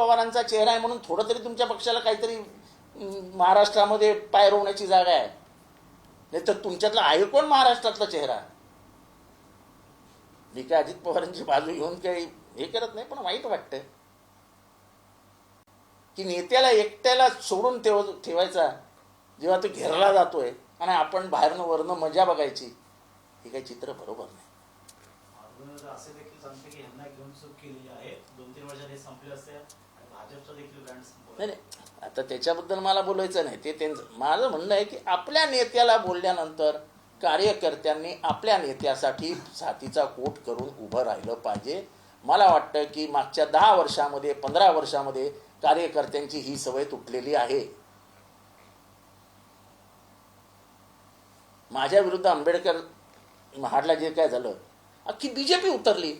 पवारांचा चेहरा आहे म्हणून थोडं तरी तुमच्या पक्षाला काहीतरी महाराष्ट्रामध्ये पाय रोवण्याची जागा आहे. नाही तर तुमच्यातला आहे कोण महाराष्ट्रातला चेहरा? मी काय अजित पवारांची बाजू घेऊन काही हे करत नाही पण वाईट वाटतं की नेत्याला एकट्याला सोडून ठेव ठेवायचा जेव्हा तो घेरला जातोय आणि आपण बाहेरनं वरनं मजा बघायची हे काही चित्र बरोबर नाही. असे देखील सांगते की यांना घेऊन चूक केली आहे. दोन तीन वर्षात हे संपले असते. नाही नाही. आता त्याच्याबद्दल मला बोलायचं नाही. ते त्यांचं माझं म्हणणं आहे की आपल्या नेत्याला बोलल्यानंतर कार्यकर्त्यांनी आपल्या नेत्यासाठी साथीचा कोट करून उभं राहिलं पाहिजे. मला वाटतं की मागच्या दहा वर्षामध्ये पंधरा वर्षामध्ये कार्यकर्त्यांची ही सवय तुटलेली आहे. माझ्या विरुद्ध आंबेडकर महाडला जे काय झालं अख्खी बीजेपी उतरली.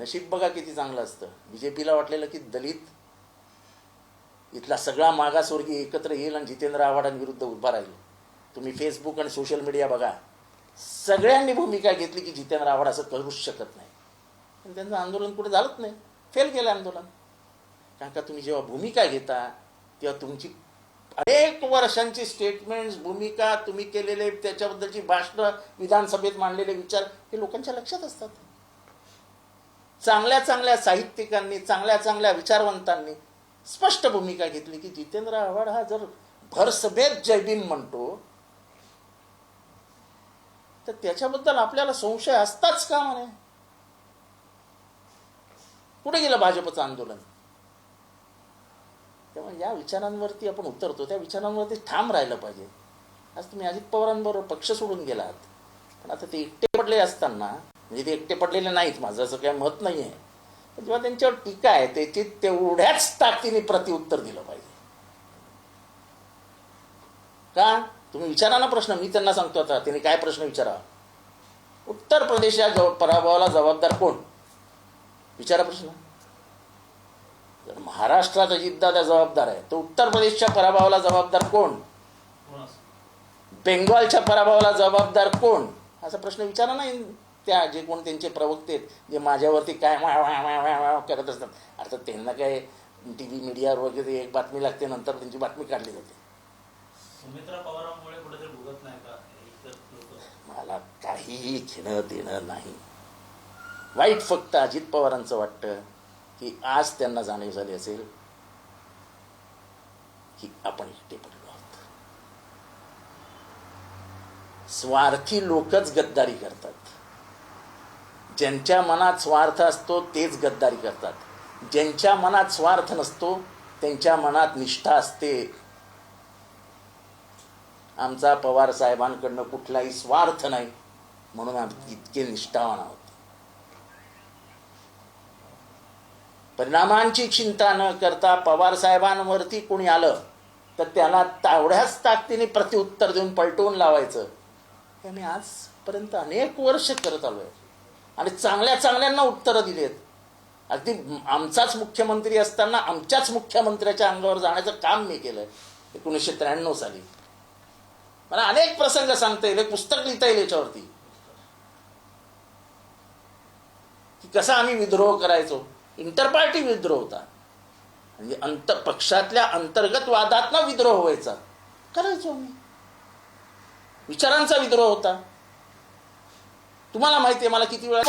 नशीब बघा किती चांगलं असतं. बी जे पीला वाटलेलं की दलित इथला सगळा मागासवर्गीय एकत्र येईल आणि जितेंद्र आव्हाडांविरुद्ध उभा राहील. तुम्ही फेसबुक आणि सोशल मीडिया बघा. सगळ्यांनी भूमिका घेतली की जितेंद्र आव्हाड असं करूच शकत नाही. पण त्यांचं आंदोलन कुठे झालंच नाही. फेल केलं आंदोलन. कारण का तुम्ही जेव्हा भूमिका घेता तेव्हा तुमची अनेक वर्षांची स्टेटमेंट्स भूमिका तुम्ही केलेले त्याच्याबद्दलची भाषणं विधानसभेत मांडलेले विचार हे लोकांच्या लक्षात असतात. चांगल्या चांगल्या साहित्यिकांनी चांगल्या चांगल्या विचारवंतांनी स्पष्ट भूमिका घेतली की जितेंद्र आव्हाड हा जर भरसभेत जयभीम म्हणतो तर त्याच्याबद्दल आपल्याला संशय असताच का म्हणे? कुठे गेलं भाजपचं आंदोलन? तेव्हा या विचारांवरती आपण उतरतो त्या विचारांवरती ठाम राहिलं पाहिजे. आज तुम्ही अजित पवारांबरोबर पक्ष सोडून गेलात पण आता ते एकटे पडले असताना म्हणजे ते एकटे पडलेले नाहीत माझं असं काही मत नाही आहे पण जेव्हा त्यांच्यावर टीका आहे त्याची तेवढ्याच ताकदीने प्रतिउत्तर दिलं पाहिजे. का? तुम्ही विचारा ना प्रश्न मी त्यांना सांगतो आता त्यांनी काय प्रश्न विचारा? उत्तर प्रदेशच्या जव- पराभवाला जबाबदार कोण? विचारा प्रश्न. जर महाराष्ट्रात अजितदादा जबाबदार आहे तर उत्तर प्रदेशच्या पराभवाला जबाबदार कोण? बेंगॉलच्या पराभवाला जबाबदार कोण? असा प्रश्न विचारा नाही त्या जे कोण त्यांचे प्रवक्ते आहेत, जे माझ्यावरती काय वा वा वा वा वा करत असतात. अर्थात त्यांना काय टी व्ही मीडियावर वगैरे एक बातमी लागते नंतर त्यांची बातमी काढली जाते. सुमित्रा पवारांमुळे कुठेतरी भुगत नाही का? इतर लोक मला काहीही घेणं देणं नाही. वाईट फक्त अजित पवारांचं वाटतं की आज त्यांना जाणीव झाली असेल की आपण एकटे पडलो आहोत. स्वार्थी लोकच गद्दारी करतात. ज्यांच्या मनात स्वार्थ असतो तेच गद्दारी करतात. ज्यांच्या मनात स्वार्थ नसतो त्यांच्या मनात निष्ठा असते. आमचा पवार साहेबांकडनं कुठलाही स्वार्थ नाही म्हणून आम्ही इतके निष्ठावान आहोत. परिणामांची चिंता न करता पवार साहेबांवरती कोणी आलं तर त्याला तेवढ्याच ताकदीने प्रत्युत्तर देऊन पलटवून लावायचं. हे आम्ही आजपर्यंत अनेक वर्ष करत आलोय. आणि चांगल्या चांगल्यांना उत्तरं दिली आहेत अगदी आमचाच मुख्यमंत्री असताना आमच्याच मुख्यमंत्र्याच्या अंगावर जाण्याचं काम मी केलंय एकोणीसशे त्र्याण्णव साली. मला अनेक प्रसंग सांगता येईल एक पुस्तक लिहिता येईल याच्यावरती. की कसा आम्ही विद्रोह करायचो. इंटरपार्टी विद्रोह होता. म्हणजे अंत पक्षातल्या अंतर्गत वादातनं विद्रोह व्हायचा. करायचो आम्ही. विचारांचा विद्रोह होता. तुम्हाला माहिती आहे मला किती वेळा